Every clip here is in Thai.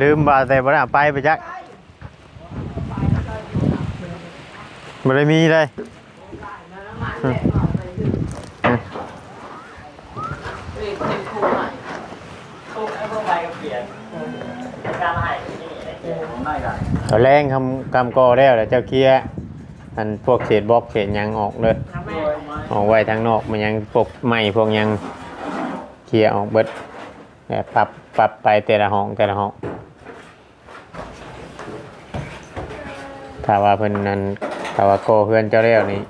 ลืมบาแต่บ่ได้เอาไปไปจักบ่ได้มีเลยนี่เป็นครูใหม่ครูไอ้พวกใบก็เปลี่ยนการให้นี่ไอ้เกี่ยวไม่กันเอแรงคำกำกอแล้วแล้วเจ้าเคลียร์อันพวกเศษบล็อกเศษยังออกเลย ออกไว้ทางนอกมันยังพวกไม้พวกยังเคลียร์ออกเบิดแล้วปรับปรับไปแต่ละห้องแต่ละห้อง ถ้าว่าเพิ่นนั้นถ้าว่าโกเพื่อนเจ้าแล้วนี่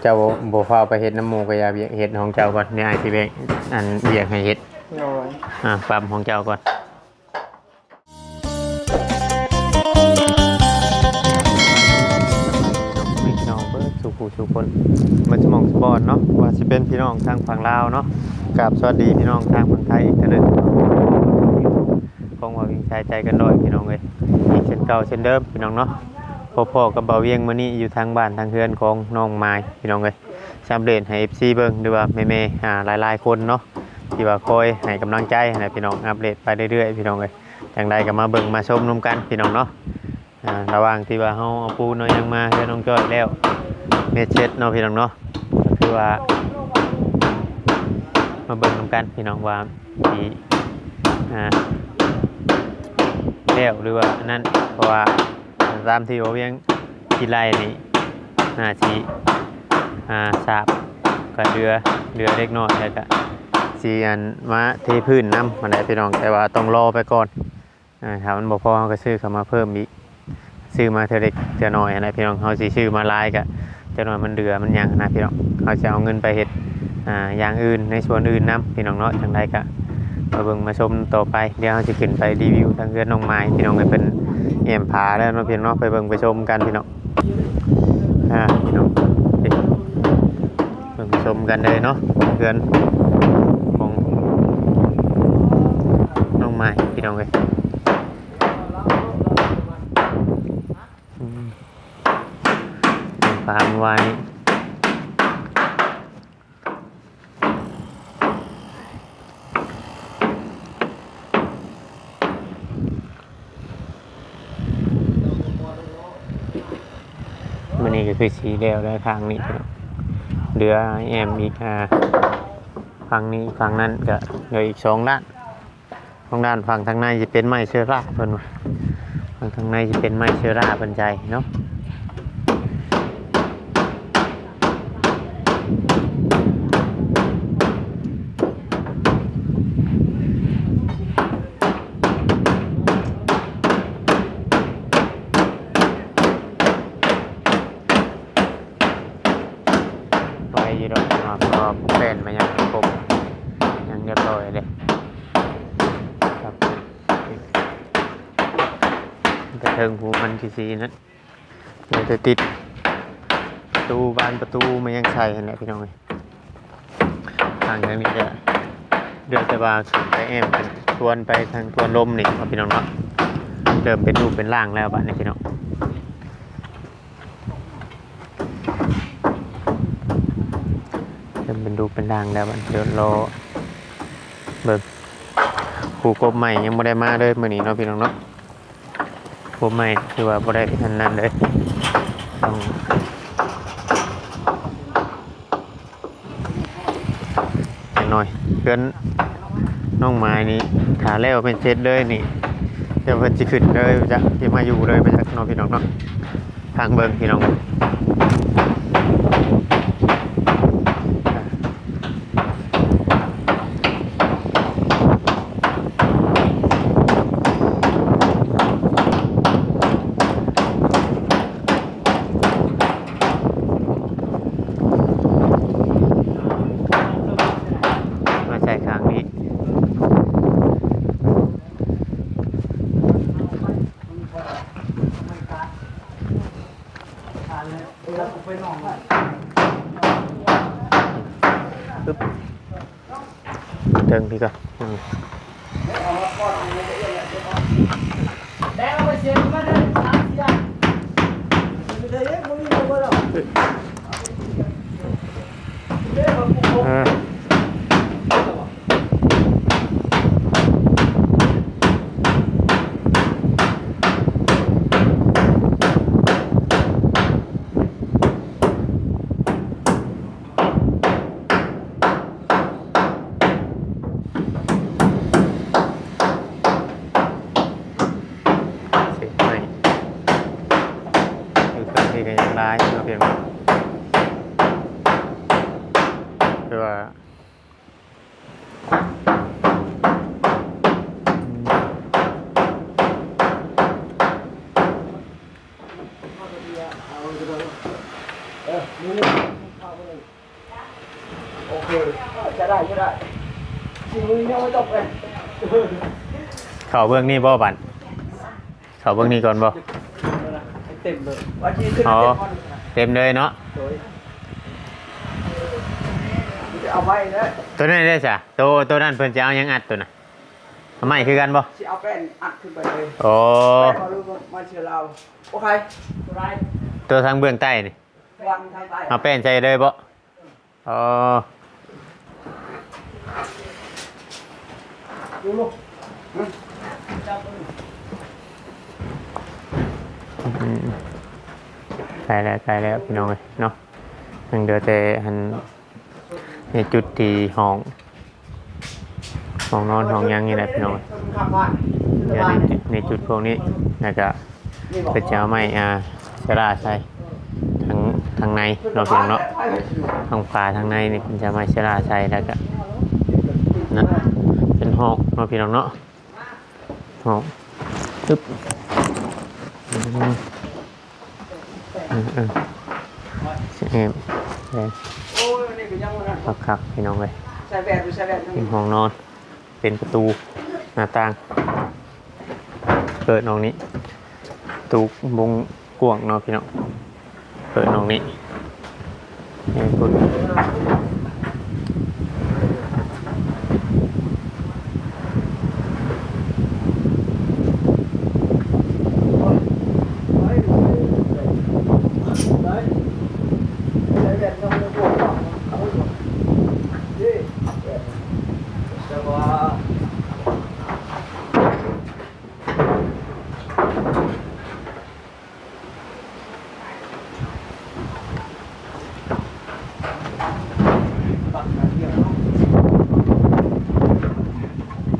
เจ้าบ่ฟ้าวไปเฮ็ดน้ำหมูกก็อย่าเบียกเฮ็ดของเจ้าก่อนเนี่ยไอ้ที่เบกอันเบียกให้เฮ็ดโอ้ยอ่าปรับของเจ้าก่อนพี่น้องเบิดสุขูสุคนมันจะมองสปอร์ตเนาะว่าสิเป็นพี่น้องทางฝั่งลาวเนาะกับสวัสดีพี่น้องทางฝั่งไทยอีกเท่านึงคงว่าวิ่งใจใจกันด้วยพี่น้องเลยอีกเช่นเก่าเช่นเดิมพี่น้องเนาะ พ่อๆกับเบาเวียงมื้อนี้อยู่ทางบ้านทางเฮือนของน้องไม้พี่น้องเลยสำเร็จให้ FC เบิ่งหรือว่าแม่ๆอ่าหลายๆคนเนาะที่ว่าคอยให้กำลังใจให้พี่น้องอัปเดตไปเรื่อยๆพี่น้องเลยอย่างไรก็มาเบิ่งมาชมนุ่มกันพี่น้องเนาะอ่าระหว่างที่ว่าเฮาเอาปูน้อยยังมาเพื่อน้องจ้อยแล้วเมเช็ดเนาะพี่น้องเนาะก็คือว่า มาเบิ่งนุ่มกันพี่น้องว่าสีอ่าแล้วหรือว่านั่นเพราะว่า ตามที่ว่าเวียงที่ไล่นี่น่าสีอ่าสาบกับเรือเรือเล็กน้อยแล้วก็สีอันมาเทพื้นน้ำมันได้พี่น้องแต่ว่าต้องรอไปก่อนอ่าถามันบ่พอเราก็ซื้อเข้ามาเพิ่มอีกซื้อมาเท่าเล็กเทน้อยนะพี่น้องเขาสิซื้อมาลายก็เท่าน้อยมันเดือมันยังนะพี่น้องเขาจะเอาเงินไปเฮ็ดอ่าอย่างอื่นในส่วนอื่นนํพี่น้องเนาะจังไดก็มาเบิ่งมาชมต่อไปเดี๋ยวเราจะขึ้นไปรีวิวทางเรือนน้องไม้พี่น้องให้เป็น เอี่ยมผาแล้วเนาะพี่น้องเนาะไปเบิ่งไปชมกันพี่น้องอ่าพี่น้องไปเบิ่งชมกันเลยเนาะเพื่อนของน้องไม้พี่น้องเลยมฟาร์มไว้มันนี่ก็ คือสีแดียวได้ทางนี้พี่น้องเหลือแอมอีกอ่าฝั่งนี้ฝั่งนั้นก็เหลืออีกสองด้านสองด้านฝั่งทางในจะเป็นไม้เชื้อราเพิ่นว่าฝั่งทางในจะเป็นไม้เชื้อราเพิ่นใจเนาะไว้อยี่ดอกครับก็เป็นมายังครบยังเรียบร้อยเลยครับกระเทิง ที่สี่นั้นเดี๋ยวจะติดประตูบานประตูมันยังใส่เห็นแหละพี่น้องเอ้ยทางทางนี้จะเดือดจะบาขึ้นไปแอมกันทวนไปทางทวนลมนี่ครับพี่น้องเนาะเริ่มเป็นรูปเป็นร่างแล้วบ้านนี้พี่น้องเริ่มเป็นรูปเป็นร่างแล้วบัดเดี๋ยวรอเบิกครูกบใหม่ยังไม่ได้มาเลยเมื่อนี้เนาะพี่น้องเนาะ กบใหม่คือว่าไม่ได้ทันนั้นเลยต้องอย่างน้อยเพื่อนน้องไม้นี่ขาแล้วเป็นเซตเลยนี่เดี๋ยวเพิ่นจะขึ้นเลยจะจะมาอยู่เลยไปจากน้องพี่น้องเนาะทางเบิ่งพี่น้อง มาใส่ครั้งนี้ ปึ๊บเดินพี่ก่อนอืม แล้วไปเสียมาได้สามสี่อย่างไม่ได้ยังไม่มีตัวหรอกเรื่องของกู อ่า เพียงคือว่า嗯เออนี่เข้าไปเลยโอเค จะได้จะได้สิ่งนี้ยังไม่จบเลยเขาเบื้องนี้บ่บันเขาเบื้องนี้ก่อนบ่เต็มเลยว่าจีขึ้นอ๋อเต็มเลยเนาะเอาไว้นะตัวนั้นได้จ้ะตัวตัวนั้นเพิ่นจะเอายังอัดตัวน่ะทำไมคือกันบ่จะเอาแป้นอัดขึ้นไปเลยโอ้มาเชื่อเราโอเคไรตัวทางเบื้องใต้นี่วางทางใต้เอาแป้นใส่เลยบ่อ๋อ ดูลูกอืมใส่แล้วใส่แล้วพี่น้องเอ้ยเนาะยังเดือแต่หันในจุดที่ห้องห้องนอนห้องหยังนี่แหละพี่น้องเอ้ยขับผ่านเดี๋ยวในจุดในจุดพวกนี้แล้วก็เป็นจะเอาไม้อ่าสลาใส่ทางทางในเนาะพี่น้องเนาะทางฝาทางในนี่เป็นจะเอาไม้สลาใส่แล้วก็ นะ เป็นห้องเนาะพี่น้องเนาะห้องตึ๊บอืมอืมอืมเอ็มเอ็มโอ้ยนี่ก็ยังนะครับครับพี่น้องเลยเป็นห้องนอน เป็นประตูหน้าต่าง เปิดน้องนี้ตูบงกวางเนาะพี่น้อง เปิดน้องนี้ให้คุณ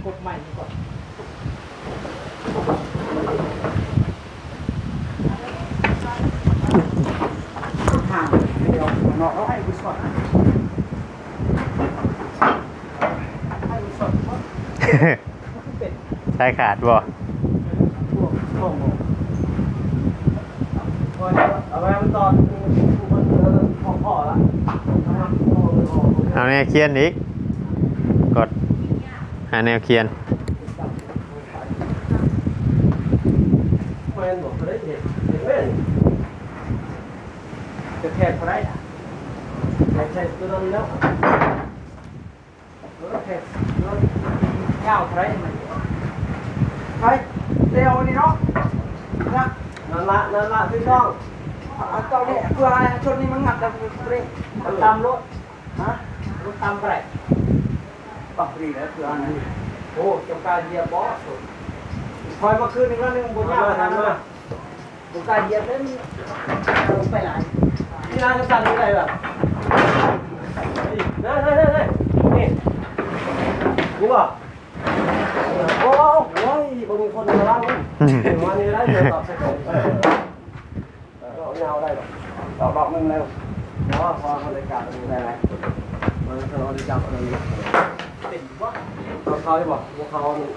กดใหม่ก่อนห่างเดี๋ยวเนาะเอาให้กูสอนให้กูสอนว่าเป็น ใช้ขาดบ่ พวกข้องเอาไว้มันตอนกูมันเออพ่อพ่อละนะค รับพ่อพ่เอาแนวเคียนอีก กด หาแนวเคียนเพื่อนบอกเขาได้เห็นเห็นไหมจะแทนเขาได้แนใช้ตัวนั้นแล้วแล้วแทนตัว เงาเขาได้ไหมไปเร็วนี่เนาะนะนั่นละนั่นละพี่น้องเอาตอนนี้เพื่ออะไรชนนี้มันงัดกันเร่งตามรถฮะรถตามไปปักรีแล้วเพื่ออะไรโอ้จงการเยียบบอสคอยมาคืนนึงแล้วนึงบนยามาทำมาจงการเยียบเล่นไปหลายนี่ร้านจะสั่นอะไรแบบนี่นี่นี่นี่นี่กูบอก โอ้โหบ่มีคนมาล้าถึงวันนี้ได้เดีจอตอบสกงก็เงาได้หรอกตอบดอกนึงแล้วเพราะว่าพอบรรได้การมันได้ไรมันจะเอาได้จันอะไติดวะเขาได้บอกว่าเขาเนี่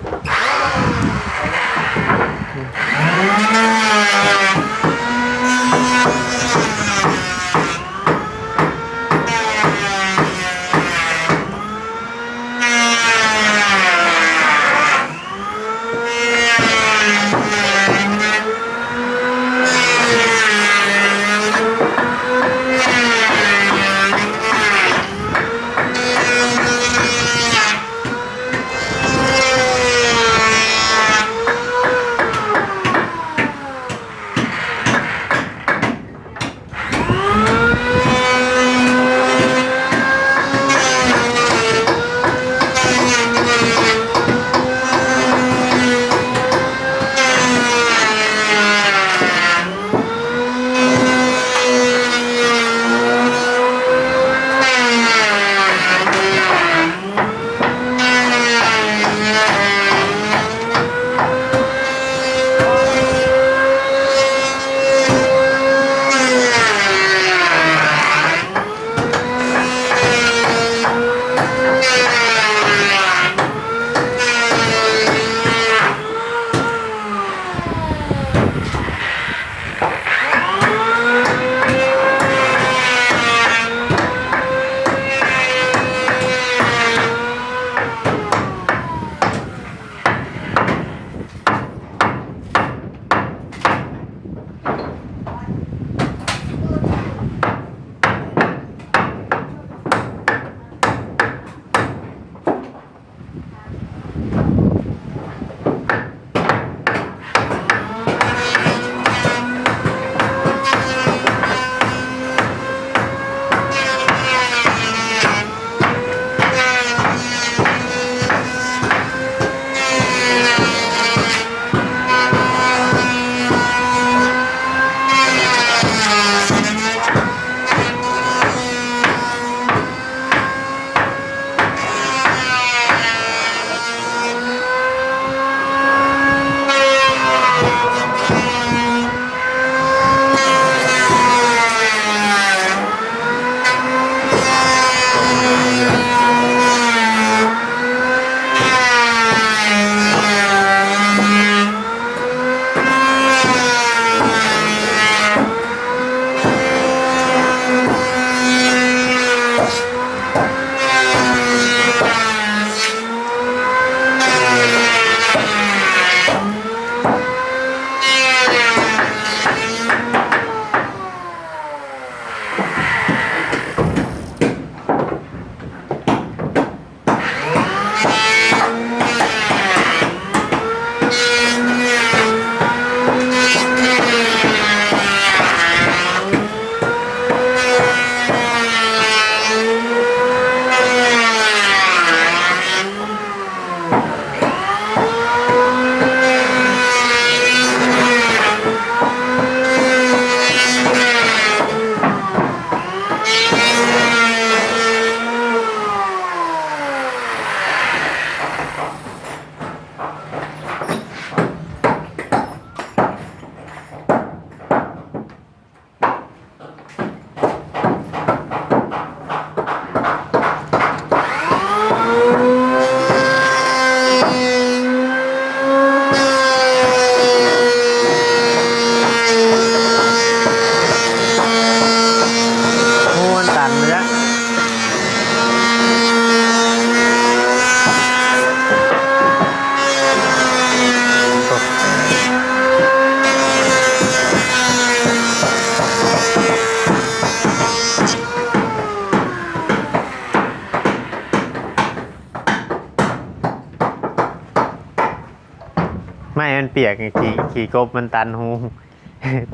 ไม่มันเปียกไงขี่ขี่กบมันตันหู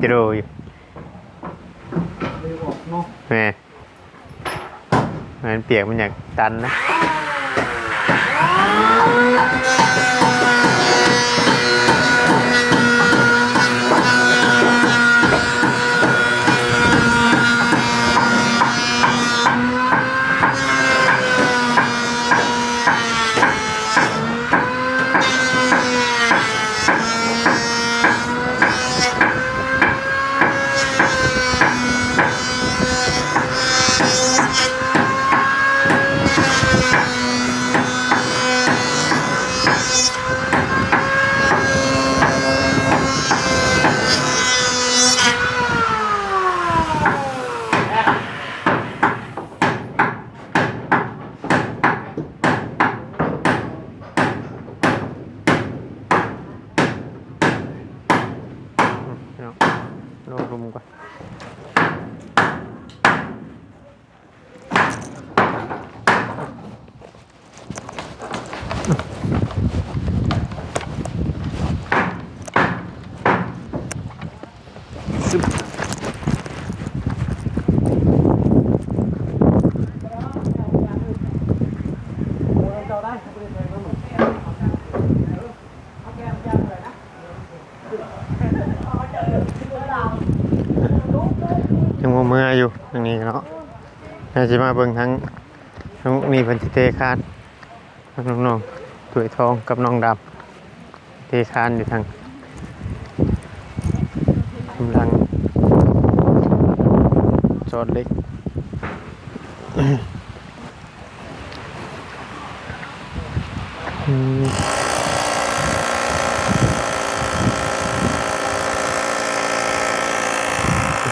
จะดูอยู่แม่มันเปียกมันอยากตันนะ จะมาเบิ่งทั้งน้องนี่เพันธิเตคานน้องๆถวยทองกับน้องดำเตคานอยู่ทางกำลังจอดเล็กอืม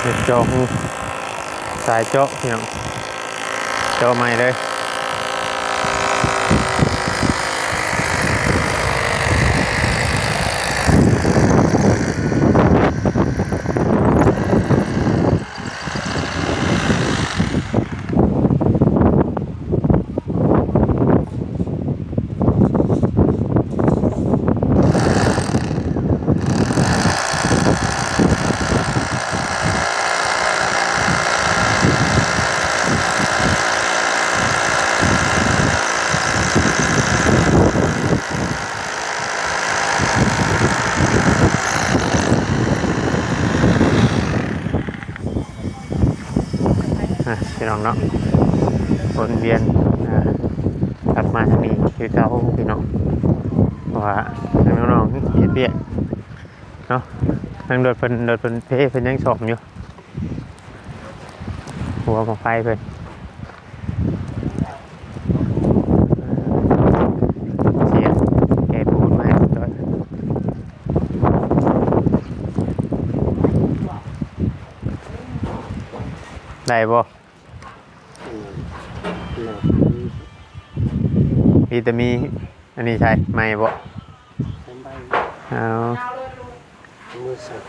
เด็ดจอหูสายเจาะพี่น้อง เจาะใหม่เลย อะ พี่น้องเนาะวนเวียนกลับมาทางนี้คือเก่าพี่น้องว่าทางน้องเฮ็ดเบี้ยเนาะทางโดดเพิ่นโดดเพิ่นเพ่เพิ่นยังสอบอยู่หัวของไฟเพิ่นเสียแกปูนได้บ่ มีแต่มี อันนี้ใช่ไม่บ่เอา มือสับ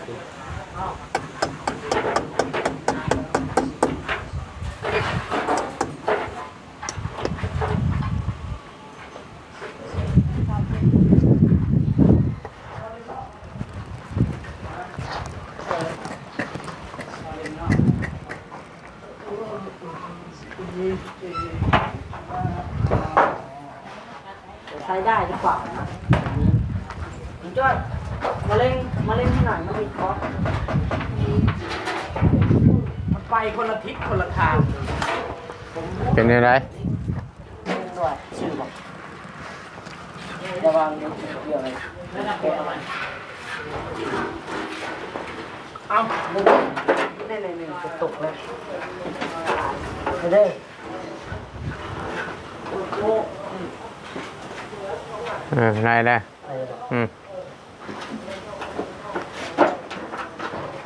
ใช้ได้หรือเปล่านะคุณจ้อยมาเล่นมาเล่นที่ไหนมาวิเคราะห์ มันไปคนละทิศคนละทาง เป็นยังไงด้วยชื่อบอกระวังเดี๋ยวเกี่ยวอะไรแกะเอานึกไหนึ่จะตกเลยไปเลยโอ้เออได้ได้ไปเลยอืม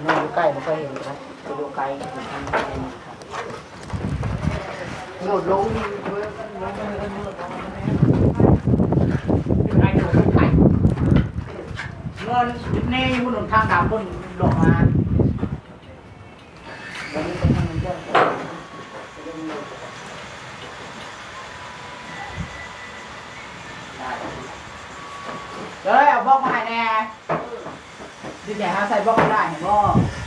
นอนใกล้ไม่ค่อยเห็นนะไปดูไกลเห็นทางไกลนครับ โดดลงนี่ไอ้หนูไข่เงินเน่ยุ่นทางดำบนดอกมาเป็นทางเดินเฮ้ยเอาบอกมาให้แน่ที่แกหาใส่บล็อกได้เห็นบ่หน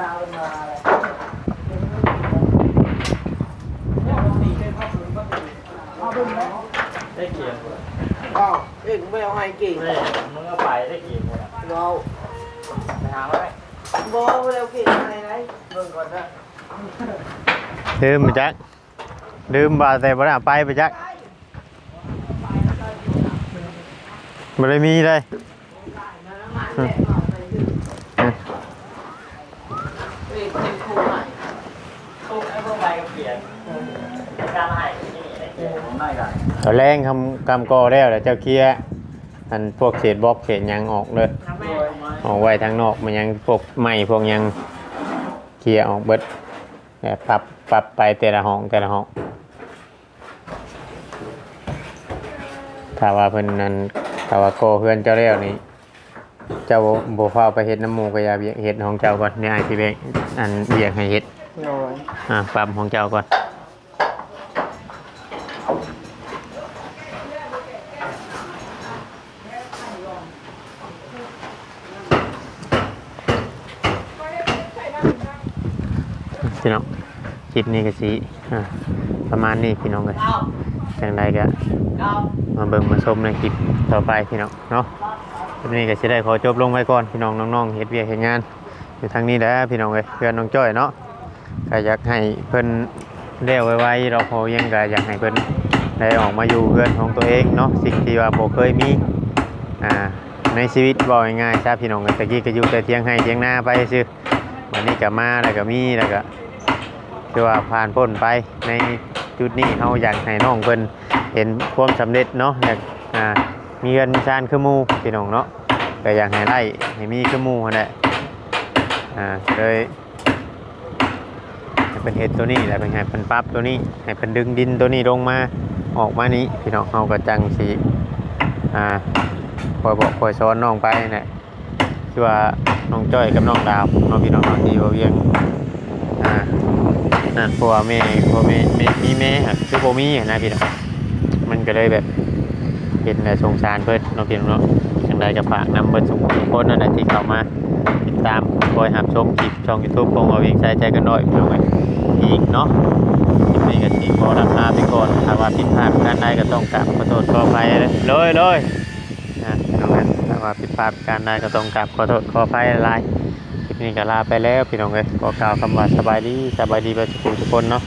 ราวมาอะไรได้เกียร์หมดอ้าวเอ็งไม่เอาให้เก่งเลยมึงก็ไปได้เกียร์หมดเราไปหาไว้บอกว่าเราเก่งอะไรไรเบิ่งก่อนนะลืมไปจักลืมบาแต่บ่ได้เอาไปไปจักบ่ได้มีเลยอืมอืม เอ็งเป็นครูใหม่ ตู้ไอ้พวกไปกับเกียร์การให้นี่ได้เกียร์ไม่ กันตอนแรงคำกำกอแล้วเดี๋ยวเจ้าเคลียร์อันพวกเศษบล็อกเศษหยังออกเลยโดยไม่ออกไว้ทางนอกมันยังพวกไม้พวกหยังเคลียร์ออกเบิดแบบปรับปรับไปแต่ละห้องแต่ละห้องถ้าว่าเพิ่นนั้นถ้าว่าโกเพื่อนเจ้าแล้วนี่เจ้าบ่บ่ฟ้าวไปเฮ็ดน้ำหมูกก็อย่าเบียกเฮ็ดของเจ้าก่อนเนี่ยไอ้ที่เบกอันเบียกให้เฮ็ดโอ้ยอ่าปรับของเจ้าก่อน พี่น้องคลิปนี้ก็สิประมาณนี้พี่น้องเลยอย่างไรก็มาเบิ่งมาชมในคลิปต่อไปพี่น้องเนาะคลิปนี้ก็สิได้ขอจบลงไว้ก่อนพี่น้องน้องๆเฮ็ดเวียกเฮ็ดงานอยู่ทางนี้แล้วพี่น้องเอ้ยเพื่อนน้องจ้อยเนาะก็อยากให้เพิ่นเร็วไวๆเราพอยังก็อยากให้เพิ่นได้ออกมาอยู่เพื่อนของตัวเองเนาะสิ่งที่ว่าบ่เคยมีอ่าในชีวิตบ่ง่ายๆซะพี่น้องเอ้ยตะกี้ก็อยู่แต่เทียงให้เทียงหน้าไปซื่อวันนี้ก็มาแล้วก็มีแล้วก็ คือว่าผ่านพ้นไปในจุดนี้เฮาอยากให้น้องเพิ่นเห็นความสำเร็จเนาะอยากอ่ามีเงินมีชานคือหมูพี่น้องเนาะก็อยากให้ได้ให้มีคือหมูนั่นแหละอ่าเลยให้เป็นเห็ดตัวนี้แหละเป็นให้เป็นปรั๊บตัวนี้ให้เป็นดึงดินตัวนี้ลงมาออกมานี้พี่น้องเอากระจังสีอ่าคอยบอกคอยสอนน้องไปนั่นแหละคือว่าน้องจ้อยกับน้องดาวน้องพี่น้องน้องที่ว่าเวียงอ่า นั่นเพราะว่าแม่เพราะแม่แม่มีแม่อะคือโบมีนะพี่น้องมันก็เลยแบบเห็นแต่สงสารเพิ่นเนาะพี่น้องเนาะอย่างไรก็ฝากนำเพิ่นสุขทุกคนนั่นแหละที่เข้ามาติดตามคอยหับชมคลิปช่อง YouTube ของเราเองใช้ใจกันหน้อยพี่องเอ้ยอีกเนาะคลิปนี้ก็สิขอราคาไปก่อนถ้าว่าผิดพลาดการใดก็ต้องกราบขอโทษขออภัยเลยเลยเลยนะน้องเอ้ยถ้าว่าผิดพลาดการใดก็ต้องกราบขอโทษขออภัยหลาย นี่ก็ลาไปแล้วพี่น้องเอ้ยขอกล่าวคำว่าสบายดีสบายดีไปทุกคนทุกคนเนาะ